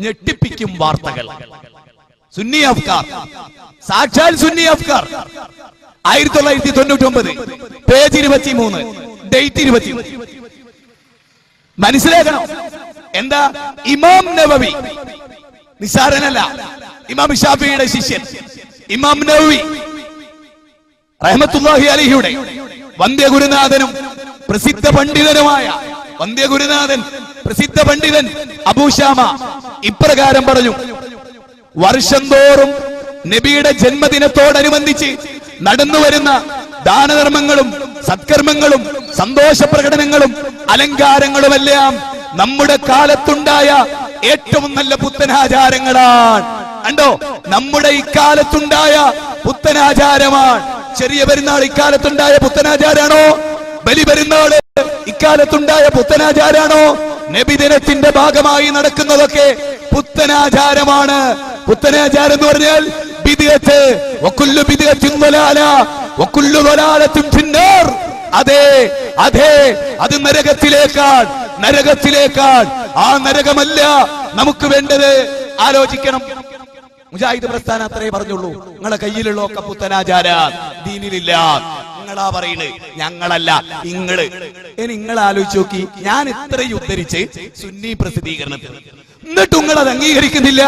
ഞെട്ടിപ്പിക്കും വാർത്തകൾ. സുന്നി അഫ്കാർ. സാക്ഷാൽ സുന്നി അഫ്കാർ. ആയിരത്തി തൊള്ളായിരത്തി തൊണ്ണൂറ്റി ഒമ്പത് പേജ് ഇരുപത്തി മൂന്ന് ഡേറ്റ് ഇരുപത്തി. മനസ്സിലാക്കണം. എന്താ? ഇമാം നവവി. നിസാരനല്ല. ഇമാം ഷാഫിയുടെ ശിഷ്യൻ. ഇമാം നവവി. റഹ്മത്തുല്ലാഹി അലിഹിയുടെ വന്ധ്യഗുരുനാഥനും പ്രസിദ്ധ പണ്ഡിതനുമായ വന്ധ്യഗുരുനാഥൻ പ്രസിദ്ധ പണ്ഡിതൻ അബൂശാമ ഇപ്രകാരം പറഞ്ഞു വർഷം തോറും നബിയുടെ ജന്മദിനത്തോടനുബന്ധിച്ച് നടന്നു വരുന്ന ദാനധർമ്മങ്ങളും സത്കർമ്മങ്ങളും സന്തോഷ പ്രകടനങ്ങളും അലങ്കാരങ്ങളുമെല്ലാം നമ്മുടെ കാലത്തുണ്ടായ ഏറ്റവും നല്ല പുത്തനാചാരങ്ങളാണ്. കണ്ടോ? നമ്മുടെ ഇക്കാലത്തുണ്ടായ പുത്തനാചാരമാണ്. ചെറിയ പെരുന്നാൾ ഇക്കാലത്തുണ്ടായ പുത്തനാചാരാണോ ബലി ഇക്കാലത്തുണ്ടായ പുത്തനാചാരാണോ? നബിദിനത്തിന്റെ ഭാഗമായി നടക്കുന്നതൊക്കെ പുത്തനാചാരമാണ്. പുത്തനാചാരം എന്ന് പറഞ്ഞാൽ ബിദിയത്ത് ഒക്കുല്ലു ബിദിയത്തിൻ അതെ അതെ അത് നരകത്തിലേക്കാണ് നരകത്തിലേക്കാണ് ആ നരകമല്ല നമുക്ക് വേണ്ടത്. ആലോചിക്കണം. മുജാഹിദ് പ്രസ്ഥാനം അത്രേ പറഞ്ഞുള്ളൂ. നിങ്ങളെ കയ്യിലുള്ള ഒക്കെ പുത്തനാചാര. ദീനിലില്ല. നിങ്ങളാ പറയുന്നത് ഞങ്ങളല്ല ഇങ്ങൾ. ഇനി നിങ്ങൾ ആലോചിച്ച് നോക്കി. ഞാൻ ഇത്രയും ഉദ്ധരിച്ച് സുന്നി പ്രസിദ്ധീകരണത്തിൽ എന്നിട്ട് നിങ്ങൾ അത് അംഗീകരിക്കുന്നില്ല.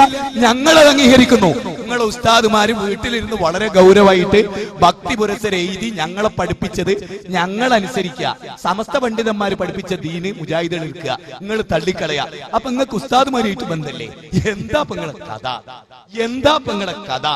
ഞങ്ങൾ അത് അംഗീകരിക്കുന്നു. നിങ്ങൾ ഉസ്താദുമാര് വീട്ടിലിരുന്ന് വളരെ ഗൗരവമായിട്ട് ഭക്തി പുരസര എഴുതി ഞങ്ങളെ പഠിപ്പിച്ചത് ഞങ്ങൾ അനുസരിക്കുക സമസ്ത പണ്ഡിതന്മാര് പഠിപ്പിച്ച ദീന് മുജാഹിദ് എടുക്കുക. നിങ്ങൾ തള്ളിക്കളയ. അപ്പൊ നിങ്ങൾക്ക് ഉസ്താദുമാരായിട്ട് ബന്ധല്ലേ? എന്താ പെങ്ങളെ നിങ്ങളെ കഥ? എന്താ പെങ്ങളെ നിങ്ങളെ കഥ?